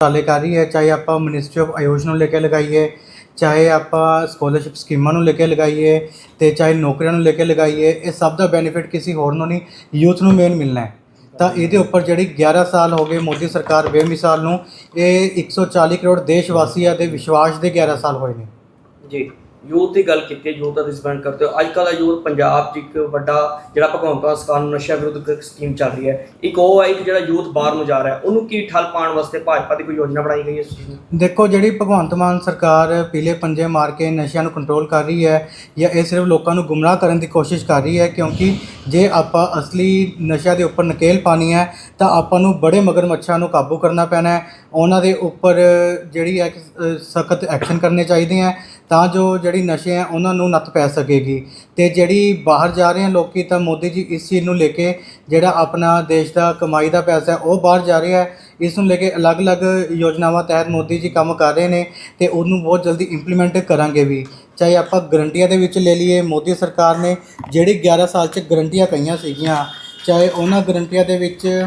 ਚਾਲੇ ਹੈ, ਚਾਹੇ ਆਪਾਂ ਮਿਨਿਸਟਰੀ ਆਫ ਆਯੂਸ਼ ਨੂੰ ਲੈ ਕੇ ਲਗਾਈਏ, ਚਾਹੇ ਆਪਾਂ ਸਕਾਲਰਸ਼ਿਪ ਸਕੀਮਾਂ ਨੂੰ ਲੈ ਕੇ ਲਗਾਈਏ ਤੇ ਚਾਹੇ ਨੌਕਰੀਆਂ ਨੂੰ ਲੈ ਕੇ ਲਗਾਈਏ, ਇਹ ਸਭ ਦਾ ਬੈਨੀਫਿਟ ਕਿਸੇ ਹੋਰ ਨੂੰ ਨਹੀਂ ਯੂਥ ਨੂੰ ਮੇਨ ਮਿਲਣਾ ਹੈ। ਤਾਂ ਇਹਦੇ ਉੱਪਰ ਜਿਹੜੀ 11 ਸਾਲ ਹੋ ਗਏ ਮੋਦੀ ਸਰਕਾਰ ਬੇਮਿਸਾਲ ਨੂੰ, ਇਹ 140 ਕਰੋੜ ਦੇਸ਼ ਵਾਸੀਆਂ ਦੇ ਵਿਸ਼ਵਾਸ ਦੇ 11 ਸਾਲ ਹੋਏ ਨੇ। ਜੀ। ਯੂਥ ਦੀ ਗੱਲ ਕੀਤੀ ਯੂਥ ਦਾ ਰਿਸਪੈਂਡ ਕਰਦੇ ਹੋ ਅੱਜ ਕੱਲ੍ਹ ਦਾ ਯੂਥ ਪੰਜਾਬ 'ਚ ਇੱਕ ਵੱਡਾ ਜਿਹੜਾ ਭਗਵੰਤ ਮਾਨ ਸਰਕਾਰ ਨੂੰ ਨਸ਼ਾ ਵਿਰੁੱਧ ਇੱਕ ਸਕੀਮ ਚੱਲ ਰਹੀ ਹੈ। ਇੱਕ ਉਹ ਹੈ ਕਿ ਜਿਹੜਾ ਯੂਥ ਬਾਹਰ ਨੂੰ ਜਾ ਰਿਹਾ ਉਹਨੂੰ ਕੀ ਠੱਲ ਪਾਉਣ ਵਾਸਤੇ ਭਾਜਪਾ ਦੀ ਕੋਈ ਯੋਜਨਾ ਬਣਾਈ ਗਈ ਹੈ ਇਸ ਚੀਜ਼ ਨੂੰ? ਦੇਖੋ, ਜਿਹੜੀ ਭਗਵੰਤ ਮਾਨ ਸਰਕਾਰ ਪੀਲੇ ਪੰਜੇ ਮਾਰ ਕੇ ਨਸ਼ਿਆਂ ਨੂੰ ਕੰਟਰੋਲ ਕਰ ਰਹੀ ਹੈ ਜਾਂ ਇਹ ਸਿਰਫ ਲੋਕਾਂ ਨੂੰ ਗੁੰਮਰਾਹ ਕਰਨ ਦੀ ਕੋਸ਼ਿਸ਼ ਕਰ ਰਹੀ ਹੈ, ਕਿਉਂਕਿ ਜੇ ਆਪਾਂ ਅਸਲੀ ਨਸ਼ਿਆਂ ਦੇ ਉੱਪਰ ਨਕੇਲ ਪਾਣੀ ਹੈ, ਤਾਂ ਆਪਾਂ ਨੂੰ ਬੜੇ ਮਗਰਮੱਛਾਂ ਨੂੰ ਕਾਬੂ ਕਰਨਾ ਪੈਣਾ ਹੈ। ਉਹਨਾਂ ਦੇ ਉੱਪਰ ਜਿਹੜੀ ਹੈ ਸਖਤ ਐਕਸ਼ਨ ਕਰਨੇ ਚਾਹੀਦੇ ਹੈ, ਤਾਂ ਜੋ ਜਿਹੜੀ ਨਸ਼ੇ ਹੈ, ਉਹਨਾਂ ਨੂੰ ਨੱਥ ਪੈ ਸਕੇਗੀ। ਤੇ ਜਿਹੜੀ ਬਾਹਰ ਜਾ ਰਹੇ ਹਨ ਲੋਕੀ, ਤਾਂ ਮੋਦੀ ਜੀ ਇਸ ਚੀਜ਼ ਨੂੰ ਲੈ ਕੇ ਜਿਹੜਾ ਆਪਣਾ ਦੇਸ਼ ਦਾ ਕਮਾਈ ਦਾ ਪੈਸਾ ਉਹ ਬਾਹਰ ਜਾ ਰਿਹਾ ਹੈ। ਇਸ ਨੂੰ ਲੈ ਕੇ ਅਲੱਗ-ਅਲੱਗ ਯੋਜਨਾਵਾਂ ਤਹਿਤ ਮੋਦੀ ਜੀ ਕੰਮ ਕਰ ਰਹੇ ਨੇ ਤੇ ਉਹਨੂੰ ਬਹੁਤ ਜਲਦੀ ਇੰਪਲੀਮੈਂਟ ਕਰਾਂਗੇ ਵੀ। ਚਾਹੇ ਆਪਾਂ ਗਰੰਟੀਆਂ ਦੇ ਵਿੱਚ ਲੈ ਲਈਏ, ਮੋਦੀ ਸਰਕਾਰ ਨੇ ਜਿਹੜੀ 11 ਸਾਲ 'ਚ ਗਰੰਟੀਆਂ ਕਹੀਆਂ ਸੀਗੀਆਂ, ਚਾਹੇ ਉਹਨਾਂ ਗਰੰਟੀਆਂ ਦੇ ਵਿੱਚ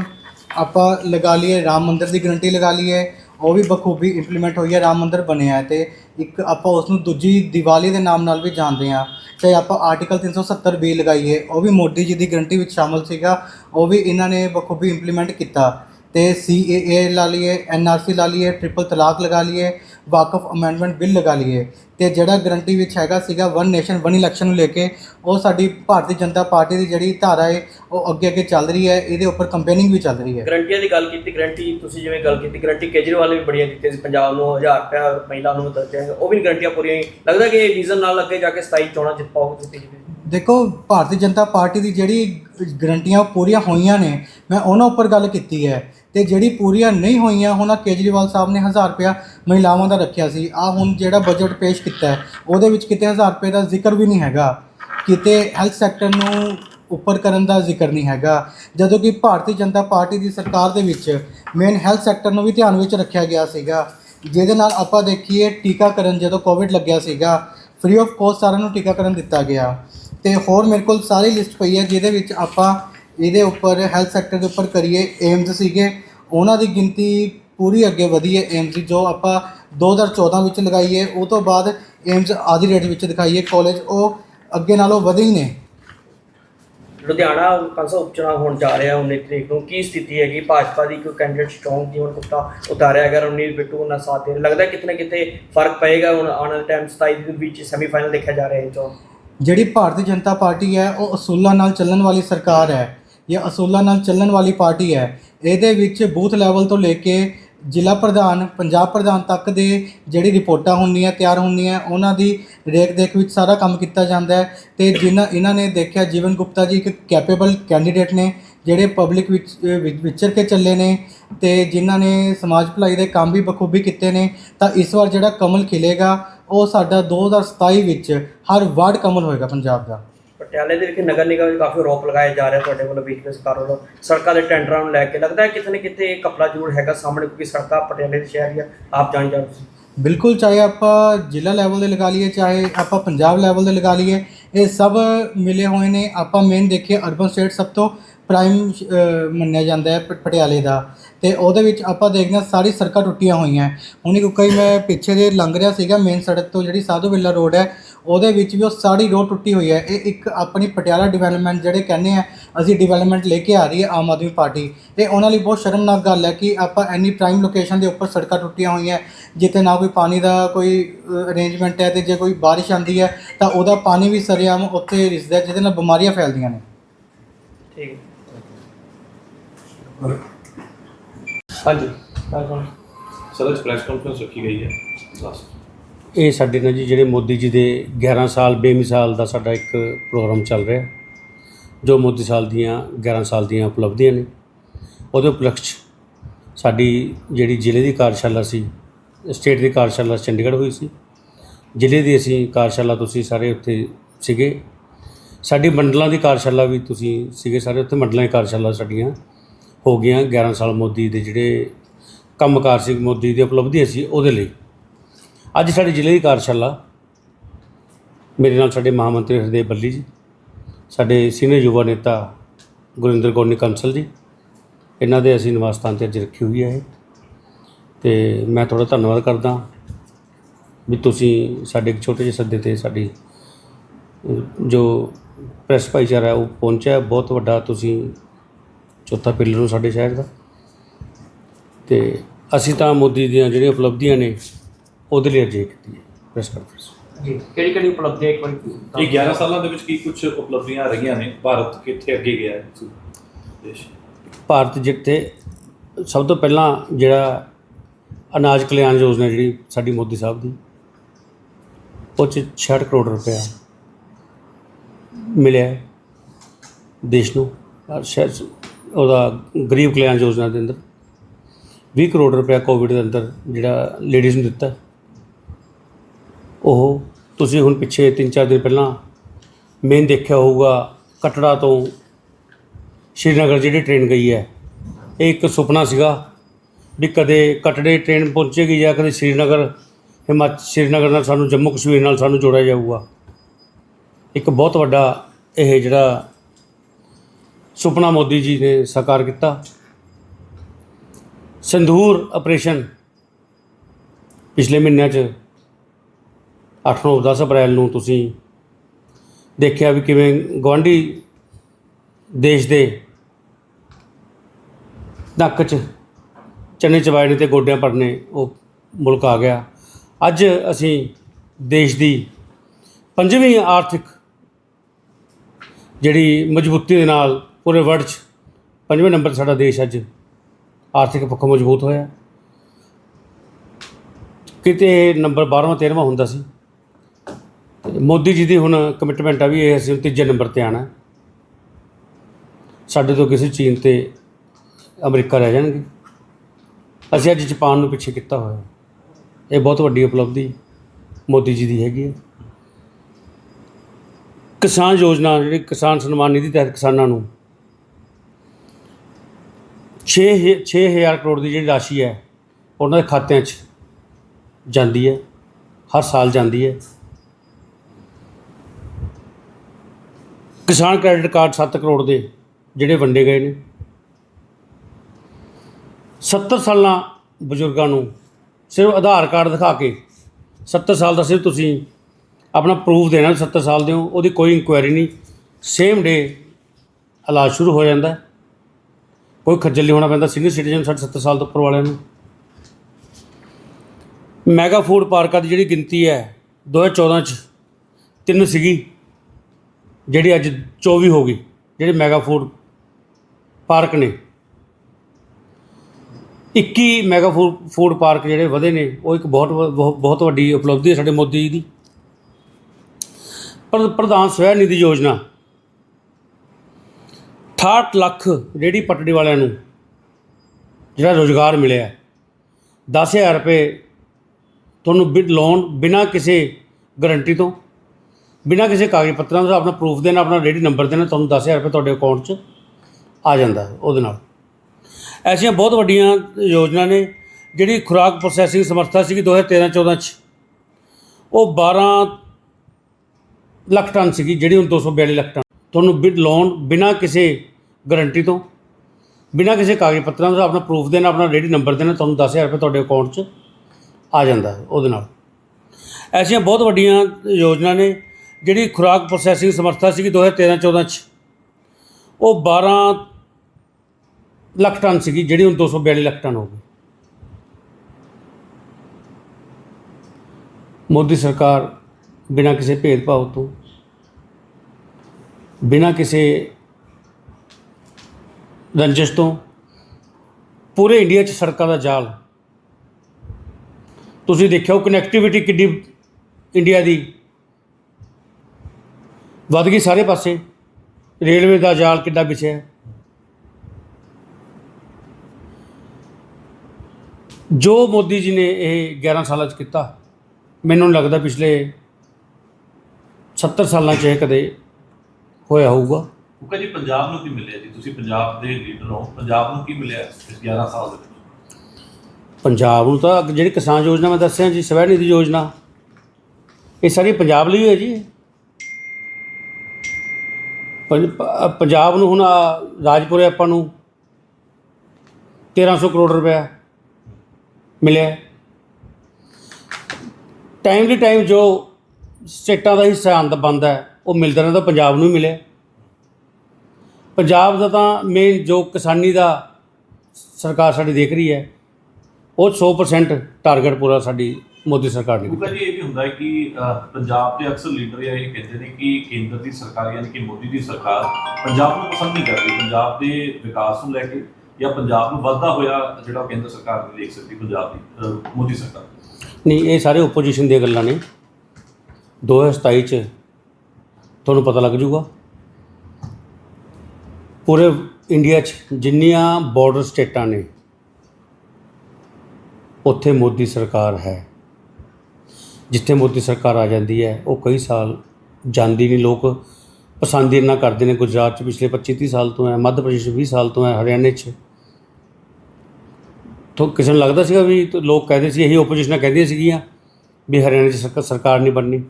ਆਪਾਂ ਲਗਾ ਲਈਏ, ਰਾਮ ਮੰਦਿਰ ਦੀ ਗਰੰਟੀ ਲਗਾ ਲਈਏ, ਉਹ ਵੀ ਬਖੂਬੀ ਇੰਪਲੀਮੈਂਟ ਹੋਈ ਹੈ, ਰਾਮ ਮੰਦਿਰ ਬਣਿਆ ਹੈ ਤੇ ਇੱਕ ਆਪਾਂ ਉਸ ਨੂੰ ਦੂਜੀ ਦੀਵਾਲੀ ਦੇ ਨਾਮ ਨਾਲ ਵੀ ਜਾਣਦੇ ਹਾਂ। ਚਾਹੇ ਆਪਾਂ ਆਰਟੀਕਲ 370 ਬੀ ਲਗਾਈਏ, ਉਹ ਵੀ ਮੋਦੀ ਜੀ ਦੀ ਗਰੰਟੀ ਵਿੱਚ ਸ਼ਾਮਲ ਸੀਗਾ, ਉਹ ਵੀ ਇਹਨਾਂ ਨੇ ਬਖੂਬੀ ਇੰਪਲੀਮੈਂਟ ਕੀਤਾ। ਤੇ ਸੀਏਏ ਲਾ ਲਈਏ ਐਨਆਰਸੀ ਲਾ ਲਈਏ ਟ੍ਰਿਪਲ ਤਲਾਕ ਲਗਾ ਲਈਏ ਵਾਕਫ ਅਮੈਂਡਮੈਂਟ ਬਿੱਲ ਲਗਾ ਲਈਏ। ਤੇ ਜਿਹੜਾ ਗਰੰਟੀ ਵਿੱਚ ਹੈਗਾ ਸੀਗਾ ਵਨ ਨੇਸ਼ਨ ਵਨ ਇਲੈਕਸ਼ਨ ਨੂੰ ਲੈ ਕੇ ਉਹ ਸਾਡੀ ਭਾਰਤੀ ਜਨਤਾ ਪਾਰਟੀ ਦੀ ਜਿਹੜੀ ਧਾਰਾ ਹੈ ਉਹ ਅੱਗੇ ਅੱਗੇ ਚੱਲ ਰਹੀ ਹੈ ਇਹਦੇ ਉੱਪਰ ਕੰਪੇਨਿੰਗ ਵੀ ਚੱਲ ਰਹੀ ਹੈ। ਗਰੰਟੀਆਂ ਦੀ ਗੱਲ ਕੀਤੀ ਗਰੰਟੀ ਤੁਸੀਂ ਜਿਵੇਂ ਗੱਲ ਕੀਤੀ ਗਰੰਟੀ ਕੇਜਰੀਵਾਲ ਨੇ ਵੀ ਬੜੀਆਂ ਦਿੱਤੀਆਂ ਸੀ ਪੰਜਾਬ ਨੂੰ 1000 ਰੁਪਇਆ ਮਹਿਲਾ ਨੂੰ ਦਿੱਤੇ ਉਹ ਵੀ ਗਰੰਟੀਆਂ ਪੂਰੀਆਂ ਲੱਗਦਾ ਕਿ ਇਹ ਵਿਜ਼ਨ ਨਾਲ ਅੱਗੇ ਜਾ ਕੇ 27 ਚੋਣਾਂ ਜਿੱਤ ਪਾਓਗੇ ਤੁਸੀਂ ਦੇਖੋ ਭਾਰਤੀ ਜਨਤਾ ਪਾਰਟੀ ਦੀ ਜਿਹੜੀ ਗਰੰਟੀਆਂ ਪੂਰੀਆਂ ਹੋਈਆਂ ਨੇ। ਮੈਂ ਉਹਨਾਂ ਉੱਪਰ ਗੱਲ ਕੀਤੀ ਹੈ। ਤੇ ਜਿਹੜੀ ਪੂਰੀਆਂ ਨਹੀਂ ਹੋਈਆਂ, ਹੁਣ ਆਹ ਕੇਜਰੀਵਾਲ ਸਾਹਿਬ ਨੇ 1000 ਰੁਪਇਆ ਮਹਿਲਾਵਾਂ ਦਾ ਰੱਖਿਆ ਸੀ। ਆ ਹੁਣ ਜਿਹੜਾ ਬਜਟ ਪੇਸ਼ ਕੀਤਾ ਹੈ, ਉਹਦੇ ਵਿੱਚ ਕਿਤੇ 1000 ਰੁਪਏ ਦਾ ਜ਼ਿਕਰ ਵੀ ਨਹੀਂ ਹੈਗਾ। ਕਿਤੇ ਹੈਲਥ ਸੈਕਟਰ ਨੂੰ ਉੱਪਰ ਕਰਨ ਦਾ ਜ਼ਿਕਰ ਨਹੀਂ ਹੈਗਾ। ਜਦੋਂ ਕਿ ਭਾਰਤੀ ਜਨਤਾ ਪਾਰਟੀ ਦੀ ਸਰਕਾਰ ਦੇ ਵਿੱਚ ਮੇਨ ਹੈਲਥ ਸੈਕਟਰ ਨੂੰ ਵੀ ਧਿਆਨ ਵਿੱਚ ਰੱਖਿਆ ਗਿਆ ਸੀਗਾ। ਜਿਹਦੇ ਨਾਲ ਆਪਾਂ ਦੇਖੀਏ, ਟੀਕਾਕਰਨ ਜਦੋਂ ਕੋਵਿਡ ਲੱਗਿਆ ਸੀਗਾ ਫ੍ਰੀ ਆਫ ਕੋਸਟ ਸਾਰਿਆਂ ਨੂੰ ਟੀਕਾਕਰਨ ਦਿੱਤਾ ਗਿਆ। ਤੇ ਹੋਰ ਮੇਰੇ ਕੋਲ ਸਾਰੀ ਲਿਸਟ ਪਈ ਹੈ, ਜਿਹਦੇ ਵਿੱਚ ਆਪਾਂ ਇਹਦੇ ਉੱਪਰ ਹੈਲਥ ਸੈਕਟਰ ਦੇ ਉੱਪਰ ਕਰੀਏ ਏਮਜ਼ ਸੀਗੇ। ਉਹਨਾਂ ਦੀ ਗਿਣਤੀ ਪੂਰੀ ਅੱਗੇ ਵਧੀ ਹੈ ਏਮਜ਼ ਦੀ ਜੋ ਆਪਾਂ 2014 ਵਿੱਚ ਲਗਾਈਏ ਉਹ ਤੋਂ ਬਾਅਦ ਏਮਜ਼ ਆਦੀ ਰੇਟ ਵਿੱਚ ਦਿਖਾਈਏ ਕਾਲਜ ਉਹ ਅੱਗੇ ਨਾਲੋਂ ਵਧੇ ਹੀ ਨੇ। ਲੁਧਿਆਣਾ ਕਾਂਸਾ ਉਪਚੁਣਾਵ ਹੋਣ ਜਾ ਰਿਹਾ 19 ਤਰੀਕ ਨੂੰ। ਕੀ ਸਥਿਤੀ ਹੈਗੀ? ਭਾਜਪਾ ਦੀ ਕੋਈ ਕੈਂਡੀਡੇਟ ਸਟਰੋਂਗ ਜੀਵਨ ਗੁਪਤਾ ਉਤਾਰਿਆ ਗਿਆ ਰਣਨੀਤ ਬਿੱਟੂ ਨਾਲ ਸਾਥ ਦੇ। ਲੱਗਦਾ ਕਿਤੇ ਨਾ ਕਿਤੇ ਫ਼ਰਕ ਪਏਗਾ ਹੁਣ ਆਉਣ ਵਾਲੇ ਟਾਈਮ 27 ਦੇ ਵਿੱਚ ਸੈਮੀਫਾਈਨਲ ਦੇਖਿਆ ਜਾ ਰਿਹਾ ਹੈ ਜੋ ਜਿਹੜੀ ਭਾਰਤੀ ਜਨਤਾ ਪਾਰਟੀ ਹੈ ਉਹ ਅਸੂਲਾਂ ਨਾਲ ਚੱਲਣ ਵਾਲੀ ਸਰਕਾਰ ਹੈ। ਜਾਂ ਅਸੂਲਾਂ ਨਾਲ ਚੱਲਣ ਵਾਲੀ ਪਾਰਟੀ ਹੈ। ਇਹਦੇ ਵਿੱਚ ਬੂਥ ਲੈਵਲ ਤੋਂ ਲੈ ਕੇ ਜ਼ਿਲ੍ਹਾ ਪ੍ਰਧਾਨ, ਪੰਜਾਬ ਪ੍ਰਧਾਨ ਤੱਕ ਦੇ ਜਿਹੜੀ ਰਿਪੋਰਟਾਂ ਹੁੰਦੀਆਂ, ਤਿਆਰ ਹੁੰਦੀਆਂ, ਉਹਨਾਂ ਦੀ ਰੇਖ ਦੇਖ ਵਿੱਚ ਸਾਰਾ ਕੰਮ ਕੀਤਾ ਜਾਂਦਾ ਹੈ। ਤੇ ਜਿਨ੍ਹਾਂ ਇਹਨਾਂ ਨੇ ਦੇਖਿਆ, ਜੀਵਨ ਗੁਪਤਾ ਜੀ ਇੱਕ ਕੈਪੇਬਲ ਕੈਂਡੀਡੇਟ ਨੇ, ਜਿਹੜੇ ਪਬਲਿਕ ਵਿੱਚ ਵਿਚ- ਵਿਚਰ ਕੇ ਚੱਲੇ ਨੇ ਤੇ ਜਿਨ੍ਹਾਂ ਨੇ ਸਮਾਜ ਭਲਾਈ ਦੇ ਕੰਮ ਵੀ ਬਖੂਬੀ ਕੀਤੇ ਨੇ, ਤਾਂ ਇਸ ਵਾਰ ਜਿਹੜਾ ਕਮਲ ਖਿਲੇਗਾ, ਉਹ ਸਾਡਾ 2027 ਵਿੱਚ ਹਰ ਵਾਰਡ ਕਮਲ ਹੋਏਗਾ ਪੰਜਾਬ ਦਾ। ਪਟਿਆਲੇ ਦੇ ਵਿਖੇ ਨਗਰ ਨਿਗਮ ਵਿੱਚ ਕਾਫੀ ਰੋਪ ਲਗਾਏ ਜਾ ਰਹੇ ਤੁਹਾਡੇ ਵੱਲੋਂ ਬਿਜਨਸ ਸਰਕਾਰ ਸੜਕਾਂ ਦੇ ਟੈਂਡਰਾਂ ਨੂੰ ਲੈ ਕੇ। ਲੱਗਦਾ ਹੈ ਕਿਤੇ ਨਾ ਕਿਤੇ ਇਹ ਕਪੜਾ ਜ਼ਰੂਰ ਹੈਗਾ ਸਾਹਮਣੇ ਕਿਉਂਕਿ ਸੜਕਾਂ ਪਟਿਆਲੇ ਦੇ ਸ਼ਹਿਰ ਦੀਆਂ, ਆਪ ਜਾਣ ਜਾਣ ਤੁਸੀਂ। ਬਿਲਕੁਲ, ਚਾਹੇ ਆਪਾਂ ਜ਼ਿਲ੍ਹਾ ਲੈਵਲ ਦੇ ਲਗਾ ਲਈਏ, ਚਾਹੇ ਆਪਾਂ ਪੰਜਾਬ ਲੈਵਲ ਦੇ ਲਗਾ ਲਈਏ, ਇਹ ਸਭ ਮਿਲੇ ਹੋਏ ਨੇ। ਆਪਾਂ ਮੇਨ ਦੇਖੀਏ ਅਰਬਨ ਸਟੇਟ ਸਭ ਤੋਂ ਪ੍ਰਾਈਮ ਮੰਨਿਆ ਜਾਂਦਾ ਹੈ ਪਟਿਆਲੇ ਦਾ। ਤੇ ਉਹਦੇ ਵਿੱਚ ਆਪਾਂ ਦੇਖਦੇ ਹਾਂ ਸਾਰੀ ਸੜਕਾਂ ਟੁੱਟੀਆਂ ਹੋਈਆਂ। ਹੁਣ ਇੱਕ ਕਈ ਮੈਂ ਪਿੱਛੇ ਜੇ ਲੰਘ ਰਿਹਾ ਸੀਗਾ ਮੇਨ ਸੜਕ ਤੋਂ ਜਿਹੜੀ ਸਾਧੂ ਬਿੱਲਾ ਰੋਡ ਹੈ ਉਹਦੇ ਵਿੱਚ ਵੀ ਉਹ ਸਾਰੀ ਰੋਡ ਟੁੱਟੀ ਹੋਈ ਹੈ। ਇਹ ਇੱਕ ਆਪਣੀ ਪਟਿਆਲਾ ਡਿਵੈਲਪਮੈਂਟ ਜਿਹੜੇ ਕਹਿੰਦੇ ਆ ਅਸੀਂ ਡਿਵੈਲਪਮੈਂਟ ਲੈ ਕੇ ਆ ਰਹੀ ਹੈ ਆਮ ਆਦਮੀ ਪਾਰਟੀ। ਇਹ ਉਹਨਾਂ ਲਈ ਬਹੁਤ ਸ਼ਰਮਨਾਕ ਗੱਲ ਹੈ ਕਿ ਆਪਾਂ ਐਨੀ ਪ੍ਰਾਈਮ ਲੋਕੇਸ਼ਨ ਦੇ ਉੱਪਰ ਸੜਕਾਂ ਟੁੱਟੀਆਂ ਹੋਈਆਂ ਜਿੱਥੇ ਨਾ ਕੋਈ ਪਾਣੀ ਦਾ ਕੋਈ ਅਰੇਂਜਮੈਂਟ ਹੈ ਤੇ ਜੇ ਕੋਈ ਬਾਰਿਸ਼ ਆਂਦੀ ਹੈ ਤਾਂ ਉਹਦਾ ਪਾਣੀ ਵੀ ਸਰੇਆਮ ਉੱਥੇ ਰਿਸਦਾ ਜਿਹਦੇ ਨਾਲ ਬਿਮਾਰੀਆਂ ਫੈਲਦੀਆਂ ਨੇ। ਠੀਕ ਹੈ। ਹਾਂਜੀ। ਸਰ ਅੱਜ ਪ੍ਰੈਸ ਕਾਨਫਰੰਸ ਰੱਖੀ ਗਈ ਹੈ। ਲਾਸਟ ਇਹ ਸਾਡੇ ਨਾਲ ਜੀ ਜਿਹੜੇ ਮੋਦੀ ਜੀ ਦੇ 11 ਸਾਲ, ਬੇਮਿਸਾਲ ਦਾ ਸਾਡਾ ਇੱਕ ਪ੍ਰੋਗਰਾਮ ਚੱਲ ਰਿਹਾ। ਜੋ ਮੋਦੀ ਸਾਲ ਦੀਆਂ 11 ਸਾਲ ਦੀਆਂ ਉਪਲਬਧੀਆਂ ਨੇ, ਉਹਦੇ ਉਪਲਕਸ਼ ਸਾਡੀ ਜਿਹੜੀ ਜ਼ਿਲ੍ਹੇ ਦੀ ਕਾਰਜਸ਼ਾਲਾ ਸੀ, ਸਟੇਟ ਦੀ ਕਾਰਜਸ਼ਾਲਾ ਚੰਡੀਗੜ੍ਹ ਹੋਈ ਸੀ। ਜ਼ਿਲ੍ਹੇ ਦੀ ਅਸੀਂ ਕਾਰਜਸ਼ਾਲਾ ਤੁਸੀਂ ਸਾਰੇ ਉੱਥੇ ਸੀਗੇ। ਸਾਡੀ ਮੰਡਲਾਂ ਦੀ ਕਾਰਜਸ਼ਾਲਾ ਵੀ ਤੁਸੀਂ ਸੀਗੇ ਸਾਰੇ ਉੱਥੇ, ਮੰਡਲਾਂ ਦੀ ਕਾਰਜਸ਼ਾਲਾ ਸਾਡੀਆਂ ਹੋ ਗਈਆਂ 11 ਸਾਲ ਮੋਦੀ ਦੇ ਜਿਹੜੇ ਕੰਮਕਾਰ ਸੀ, ਮੋਦੀ ਦੀ ਉਪਲਬਧੀਆਂ ਸੀ ਉਹਦੇ ਲਈ ਅੱਜ ਸਾਡੇ ਜ਼ਿਲ੍ਹੇ ਦੀ ਕਾਰਜਸ਼ਾਲਾ ਮੇਰੇ ਨਾਲ ਸਾਡੇ ਮਹਾਮੰਤਰੀ ਹਰਦੇਵ ਬੱਲੀ ਜੀ, ਸਾਡੇ ਸੀਨੀਅਰ ਯੁਵਾ ਨੇਤਾ ਗੁਰਿੰਦਰ ਗੋਨੀ ਕੰਸਲ ਜੀ, ਇਹਨਾਂ ਦੇ ਅਸੀਂ ਨਿਵਾਸ ਸਥਾਨ ਤੇ ਅੱਜ ਰੱਖੀ ਹੋਈ ਹੈ ਇਹ। ਤੇ ਮੈਂ ਤੁਹਾਡਾ ਧੰਨਵਾਦ ਕਰਦਾ ਵੀ ਤੁਸੀਂ ਸਾਡੇ ਇੱਕ ਛੋਟੇ ਜਿਹੇ ਸੱਦੇ ਤੇ ਸਾਡੀ, ਜੋ ਪ੍ਰੈਸ ਭਾਈਚਾਰਾ ਉਹ ਪਹੁੰਚਿਆ। ਬਹੁਤ ਵੱਡਾ ਤੁਸੀਂ ਚੌਥਾ ਪਿੱਲਰ ਹੋ ਸਾਡੇ ਸ਼ਹਿਰ ਦਾ। ਤੇ ਅਸੀਂ ਤਾਂ ਮੋਦੀ ਦੀਆਂ ਜਿਹੜੀਆਂ ਉਪਲਬਧੀਆਂ ਨੇ ਉਹਦੇ ਲਈ ਅਜੇ ਕੀਤੀ ਹੈ ਪ੍ਰੈਸ ਕਾਨਫਰੰਸ ਜੀ ਕਿਹੜੀ ਕਿਹੜੀ ਉਪਲਬਧੀਆਂ ਇੱਕ ਵਾਰੀ? ਇਹ 11 ਸਾਲਾਂ ਦੇ ਵਿੱਚ ਕੀ ਕੁਝ ਉਪਲਬਧੀਆਂ ਰਹੀਆਂ ਨੇ? ਭਾਰਤ ਕਿੱਥੇ ਅੱਗੇ ਗਿਆ ਹੈ ਦੇਸ਼। ਭਾਰਤ ਜਿੱਥੇ ਸਭ ਤੋਂ ਪਹਿਲਾਂ ਜਿਹੜਾ ਅਨਾਜ ਕਲਿਆਣ ਯੋਜਨਾ ਜਿਹੜੀ ਸਾਡੀ ਮੋਦੀ ਸਾਹਿਬ ਦੀ ਉਹ 'ਚ 66 ਕਰੋੜ ਰੁਪਇਆ ਮਿਲਿਆ ਹੈ ਦੇਸ਼ ਨੂੰ। ਉਹਦਾ ਗਰੀਬ ਕਲਿਆਣ ਯੋਜਨਾ ਦੇ ਅੰਦਰ 20 ਕਰੋੜ ਰੁਪਇਆ ਕੋਵਿਡ ਦੇ ਅੰਦਰ ਜਿਹੜਾ ਲੇਡੀਜ਼ ਨੂੰ ਦਿੱਤਾ। ਉਹ ਤੁਸੀਂ ਹੁਣ ਪਿੱਛੇ 3-4 ਦਿਨ ਪਹਿਲਾਂ ਮੇਨ ਦੇਖਿਆ ਹੋਊਗਾ ਕਟੜਾ ਤੋਂ ਸ਼੍ਰੀਨਗਰ ਜਿਹੜੀ ਟ੍ਰੇਨ ਗਈ ਹੈ। ਇਹ ਇੱਕ ਸੁਪਨਾ ਸੀਗਾ ਵੀ ਕਦੇ ਕਟੜੇ ਟ੍ਰੇਨ ਪਹੁੰਚੇਗੀ ਜਾਂ ਕਦੇ ਸ਼੍ਰੀਨਗਰ ਹਿਮਾਚਲ ਸ਼੍ਰੀਨਗਰ ਨਾਲ ਸਾਨੂੰ ਜੰਮੂ ਕਸ਼ਮੀਰ ਨਾਲ ਸਾਨੂੰ ਜੋੜਿਆ ਜਾਊਗਾ। ਇੱਕ ਬਹੁਤ ਵੱਡਾ ਇਹ ਜਿਹੜਾ ਸੁਪਨਾ ਮੋਦੀ ਜੀ ਨੇ ਸਾਕਾਰ ਕੀਤਾ। ਸੰਧੂਰ ਆਪਰੇਸ਼ਨ ਪਿਛਲੇ ਮਹੀਨਿਆਂ 'ਚ 8 9 10 ਅਪ੍ਰੈਲ ਨੂੰ ਤੁਸੀਂ ਦੇਖਿਆ ਵੀ ਕਿਵੇਂ ਗਵਾਂਢੀ ਦੇਸ਼ ਦੇ ਨੱਕ 'ਚ ਚਨੇ ਚਵਾਏ ਨੇ ਤੇ ਗੋਡਿਆਂ ਪਰਨੇ ਉਹ ਮੁਲਕ ਆ ਗਿਆ। ਅੱਜ ਅਸੀਂ ਦੇਸ਼ ਦੀ ਪੰਜਵੀਂ ਆਰਥਿਕ ਜਿਹੜੀ ਮਜ਼ਬੂਤੀ ਦੇ ਨਾਲ ਪੂਰੇ ਵਰਲਡ 'ਚ ਪੰਜਵੇਂ ਨੰਬਰ 'ਤੇ ਸਾਡਾ ਦੇਸ਼ ਅੱਜ ਆਰਥਿਕ ਪੱਖੋਂ ਮਜ਼ਬੂਤ ਹੋਇਆ। ਕਿਤੇ ਨੰਬਰ 12ਵਾਂ 13ਵਾਂ ਹੁੰਦਾ ਸੀ। ਮੋਦੀ ਜੀ ਦੀ ਹੁਣ ਕਮਿਟਮੈਂਟ ਆ ਵੀ ਇਹ ਅਸੀਂ ਤੀਜੇ ਨੰਬਰ ਤੇ ਆਣਾ ਸਾਡੇ ਤੋਂ ਕਿਸੇ ਚੀਨ ਤੇ ਅਮਰੀਕਾ ਰਹਿ ਜਾਣਗੇ। ਅਸੀਂ ਅੱਜ ਜਾਪਾਨ ਨੂੰ ਪਿੱਛੇ ਕੀਤਾ ਹੋਇਆ। ਇਹ ਬਹੁਤ ਵੱਡੀ ਉਪਲਬਧੀ ਮੋਦੀ ਜੀ ਦੀ ਹੈਗੀ ਹੈ। ਕਿਸਾਨ ਯੋਜਨਾ, ਜਿਹੜੀ ਕਿਸਾਨ ਸਨਮਾਨ ਨਿਧੀ ਤਹਿਤ ਕਿਸਾਨਾਂ ਨੂੰ 6 6000 ਕਰੋੜ ਦੀ ਜਿਹੜੀ ਰਾਸ਼ੀ ਹੈ, ਉਹਨਾਂ ਦੇ ਖਾਤਿਆਂ 'ਚ ਜਾਂਦੀ ਹੈ। ਹਰ ਸਾਲ ਜਾਂਦੀ ਹੈ। ਕਿਸਾਨ ਕ੍ਰੈਡਿਟ ਕਾਰਡ 7 ਕਰੋੜ ਦੇ ਜਿਹੜੇ ਵੰਡੇ ਗਏ ਨੇ। 70 ਸਾਲਾਂ ਬਜ਼ੁਰਗਾਂ ਨੂੰ ਸਿਰਫ ਆਧਾਰ ਕਾਰਡ ਦਿਖਾ ਕੇ 70 ਸਾਲ ਦਾ ਸਿਰਫ ਤੁਸੀਂ ਆਪਣਾ ਪ੍ਰੂਫ ਦੇਣਾ ਵੀ 70 ਸਾਲ ਦੇ ਹੋ ਉਹਦੀ ਕੋਈ ਇਨਕੁਆਇਰੀ ਨਹੀਂ। ਸੇਮ ਡੇ ਇਲਾਜ ਸ਼ੁਰੂ ਹੋ ਜਾਂਦਾ। ਕੋਈ ਖੱਜਲ ਨਹੀਂ ਹੋਣਾ ਪੈਂਦਾ ਸੀਨੀਅਰ ਸਿਟੀਜ਼ਨ 60 70 ਸਾਲ ਤੋਂ ਉੱਪਰ ਵਾਲਿਆਂ ਨੂੰ। ਮੈਗਾ ਫੂਡ ਪਾਰਕਾਂ ਦੀ ਜਿਹੜੀ ਗਿਣਤੀ ਹੈ 2014 ਚ ਤਿੰਨ ਸੀਗੀ। ਜਿਹੜੀ ਅੱਜ 24 ਹੋ ਗਈ, ਜਿਹੜੇ ਮੈਗਾ ਫੂਡ ਪਾਰਕ ਨੇ। 21 ਮੈਗਾ ਫੂਡ ਫੂਡ ਪਾਰਕ ਜਿਹੜੇ ਵਧੇ ਨੇ, ਉਹ ਇੱਕ ਬਹੁਤ ਵ- ਬਹੁਤ ਬਹੁਤ ਵੱਡੀ ਉਪਲਬਧੀ ਹੈ ਸਾਡੇ ਮੋਦੀ ਜੀ ਦੀ। ਪਰ ਪ੍ਰਧਾਨ ਸਵੈ ਨਿਧੀ ਯੋਜਨਾ। 68 ਲੱਖ ਜਿਹੜੀ ਪਟੜੀ ਵਾਲਿਆਂ ਨੂੰ ਜਿਹੜਾ ਰੋਜ਼ਗਾਰ ਮਿਲਿਆ 10000 ਰੁਪਏ ਤੁਹਾਨੂੰ ਬਿ, ਲੋਨ ਬਿਨਾਂ ਕਿਸੇ ਗਾਰੰਟੀ ਤੋਂ ਬਿਨਾਂ ਕਿਸੇ ਕਾਗਜ਼ ਪੱਤਰਾਂ ਦਾ ਆਪਣਾ ਪ੍ਰੂਫ ਦੇਣਾ, ਆਪਣਾ ਰੇਹੜੀ ਨੰਬਰ ਦੇਣਾ, ਤੁਹਾਨੂੰ 10000 ਰੁਪਏ ਤੁਹਾਡੇ ਅਕਾਊਂਟ 'ਚ ਆ ਜਾਂਦਾ ਹੈ ਉਹਦੇ ਨਾਲ। ਐਸੀਆਂ ਬਹੁਤ ਵੱਡੀਆਂ ਯੋਜਨਾ ਨੇ ਜਿਹੜੀ ਖੁਰਾਕ ਪ੍ਰੋਸੈਸਿੰਗ ਸਮਰੱਥਾ ਸੀਗੀ 2013-14 ਚ। ਉਹ 12 ਲੱਖ ਟਨ ਸੀਗੀ, ਜਿਹੜੀ ਹੁਣ 242 ਲੱਖ ਟਨ। ਤੁਹਾਨੂੰ ਬਿ ਲੋਨ ਬਿਨਾਂ ਕਿਸੇ ਗਾਰੰਟੀ ਤੋਂ, ਬਿਨਾਂ ਕਿਸੇ ਕਾਗਜ਼ ਪੱਤਰਾਂ ਦਾ ਆਪਣਾ ਪ੍ਰੂਫ ਦੇਣਾ, ਆਪਣਾ ਰੇਹੜੀ ਨੰਬਰ ਦੇਣਾ, ਤੁਹਾਨੂੰ 10000 ਰੁਪਏ ਤੁਹਾਡੇ ਅਕਾਊਂਟ 'ਚ ਆ ਜਾਂਦਾ ਹੈ ਉਹਦੇ ਨਾਲ। ਐਸੀਆਂ ਬਹੁਤ ਵੱਡੀਆਂ ਯੋਜਨਾ ਨੇ ਜਿਹੜੀ ਖੁਰਾਕ ਪ੍ਰੋਸੈਸਿੰਗ ਸਮਰੱਥਾ ਸੀਗੀ 2013-14 ਚ, ਉਹ 12 ਲੱਖ ਟਨ ਸੀਗੀ, ਜਿਹੜੀ ਹੁਣ 242 ਲੱਖ ਟਨ ਹੋ ਗਈ। ਮੋਦੀ ਸਰਕਾਰ ਬਿਨਾਂ ਕਿਸੇ ਭੇਦਭਾਵ ਤੋਂ, ਬਿਨਾਂ ਕਿਸੇ ਰੰਜਿਸ਼ ਤੋਂ, ਪੂਰੇ ਇੰਡੀਆ 'ਚ ਸੜਕਾਂ ਦਾ ਜਾਲ। ਤੁਸੀਂ ਦੇਖਿਓ ਕਨੈਕਟੀਵਿਟੀ ਕਿੱਡੀ ਇੰਡੀਆ ਦੀ ਵੱਧ ਗਈ ਸਾਰੇ ਪਾਸੇ। ਰੇਲਵੇ ਦਾ ਜਾਲ ਕਿੱਡਾ ਵਿਛਿਆ ਜੋ ਮੋਦੀ ਜੀ ਨੇ ਇਹ 11 ਸਾਲਾਂ 'ਚ ਕੀਤਾ ਮੈਨੂੰ ਲੱਗਦਾ ਪਿਛਲੇ 70 ਸਾਲਾਂ 'ਚ ਇਹ ਕਦੇ ਹੋਇਆ ਹੋਊਗਾ। ਕੁਕਾ ਜੀ ਪੰਜਾਬ ਨੂੰ ਕੀ ਮਿਲਿਆ ਜੀ? ਤੁਸੀਂ ਪੰਜਾਬ ਦੇ ਲੀਡਰ ਹੋ। ਪੰਜਾਬ ਨੂੰ ਕੀ ਮਿਲਿਆ ਇਸ 11 ਸਾਲ ਦੇ ਵਿੱਚ? ਪੰਜਾਬ ਨੂੰ ਤਾਂ ਜਿਹੜੀ ਕਿਸਾਨ ਯੋਜਨਾ ਮੈਂ ਦੱਸਿਆ ਜੀ ਸਵੈ ਨਿਧੀ ਯੋਜਨਾ ਇਹ ਸਾਰੀ ਪੰਜਾਬ ਲਈ ਹੈ ਜੀ। ਪੰਜਾਬ ਨੂੰ ਹੁਣ ਰਾਜਪੁਰੇ ਆਪਾਂ ਨੂੰ 1300 ਕਰੋੜ ਰੁਪਇਆ ਮਿਲਿਆ ਟਾਈਮ ਦੀ ਟਾਈਮ ਜੋ ਸਟੇਟਾਂ ਦਾ ਹਿੱਸਾ ਆਂਦਾ ਬੰਦਾ ਉਹ ਮਿਲਦਾ ਰਹਿੰਦਾ, ਪੰਜਾਬ ਨੂੰ ਵੀ ਮਿਲਿਆ ਪੰਜਾਬ ਦਾ ਤਾਂ ਮੇਨ ਜੋ ਕਿਸਾਨੀ ਦਾ ਸਰਕਾਰ ਸਾਡੀ ਦੇਖ ਰਹੀ ਹੈ, ਉਹ 100% ਟਾਰਗੇਟ ਪੂਰਾ ਸਾਡੀ ਮੋਦੀ ਸਰਕਾਰ ਨੇ ਕੀਤਾ ਜੀ ਇਹ ਵੀ ਹੁੰਦਾ ਹੈ ਕਿ ਪੰਜਾਬ ਦੇ ਅਕਸਰ ਲੀਡਰ ਇਹ ਕਹਿੰਦੇ ਨੇ ਕਿ ਕੇਂਦਰ ਦੀ ਸਰਕਾਰ ਯਾਨੀ ਕਿ ਮੋਦੀ ਦੀ ਸਰਕਾਰ ਪੰਜਾਬ ਨੂੰ ਪਸੰਦ ਨਹੀਂ ਕਰਦੀ। ਪੰਜਾਬ ਦੇ ਵਿਕਾਸ ਨੂੰ ਲੈ ਕੇ ਜਾਂ ਪੰਜਾਬ ਨੂੰ ਵੱਧਦਾ ਹੋਇਆ ਜਿਹੜਾ ਕੇਂਦਰ ਸਰਕਾਰ ਨਹੀਂ ਦੇਖ ਸਕਦੀ ਪੰਜਾਬ ਦੀ ਮੋਦੀ ਸਰਕਾਰ। ਨਹੀਂ ਇਹ ਸਾਰੇ ਓਪੋਜੀਸ਼ਨ ਦੀਆਂ ਗੱਲਾਂ ਨੇ। 2027 ਚ ਤੁਹਾਨੂੰ ਪਤਾ ਲੱਗ ਜਾਊਗਾ। ਪੂਰੇ ਇੰਡੀਆ 'ਚ ਜਿੰਨੀਆਂ ਬਾਰਡਰ ਸਟੇਟਾਂ ਨੇ ਉੱਥੇ ਮੋਦੀ ਸਰਕਾਰ ਹੈ। ਜਿੱਥੇ ਮੋਦੀ ਸਰਕਾਰ ਆ ਜਾਂਦੀ ਹੈ, ਉਹ ਕਈ ਸਾਲ ਜਾਂਦੀ ਨਹੀਂ, ਲੋਕ ਪਸੰਦ ਇੰਨਾ ਕਰਦੇ ਨੇ ਗੁਜਰਾਤ 'ਚ ਪਿਛਲੇ 25 30 ਸਾਲ ਤੋਂ ਹੈ, ਮੱਧ ਪ੍ਰਦੇਸ਼ 'ਚ 20 ਸਾਲ ਤੋਂ ਹੈ, ਹਰਿਆਣੇ 'ਚ। ਤੋਂ ਕਿਸੇ ਨੂੰ ਲੱਗਦਾ ਸੀਗਾ ਵੀ ਲੋਕ ਕਹਿੰਦੇ ਸੀ, ਇਹੀ ਓਪੋਜੀਸ਼ਨਾਂ ਕਹਿੰਦੀਆਂ ਸੀਗੀਆਂ ਵੀ ਹਰਿਆਣੇ 'ਚ ਸਰਕ- ਸਰਕਾਰ ਨਹੀਂ ਬਣਨੀ।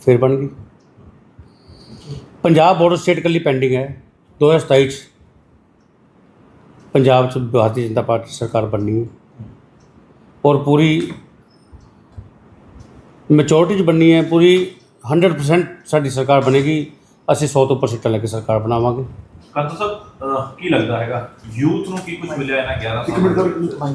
ਫਿਰ ਬਣ ਗਈ। ਪੰਜਾਬ ਬੋਰਡਰ ਸਟੇਟ ਕੱਲੀ ਪੈਂਡਿੰਗ ਹੈ 2027 ਚ। ਪੰਜਾਬ 'ਚ ਭਾਰਤੀ ਜਨਤਾ ਪਾਰਟੀ ਸਰਕਾਰ ਬਣਨੀ ਹੈ। ਔਰ ਪੂਰੀ ਮੈਚੋਰਟੀ 'ਚ ਬਣਨੀ ਹੈ ਪੂਰੀ 100% ਸਾਡੀ ਸਰਕਾਰ ਬਣੇਗੀ। ਅਸੀਂ 100 ਤੋਂ ਉੱਪਰ ਸੀਟਾਂ ਲੈ ਕੇ ਸਰਕਾਰ ਬਣਾਵਾਂਗੇ। ਕਾਂਤੋ ਸਾਹਿਬ ਅਹ, ਕੀ ਲੱਗਦਾ ਹੈਗਾ? ਯੂਥ ਨੂੰ ਕੀ ਕੁਝ ਮਿਲਿਆ ਇਹਨਾਂ 11 ਸਾਲਾਂ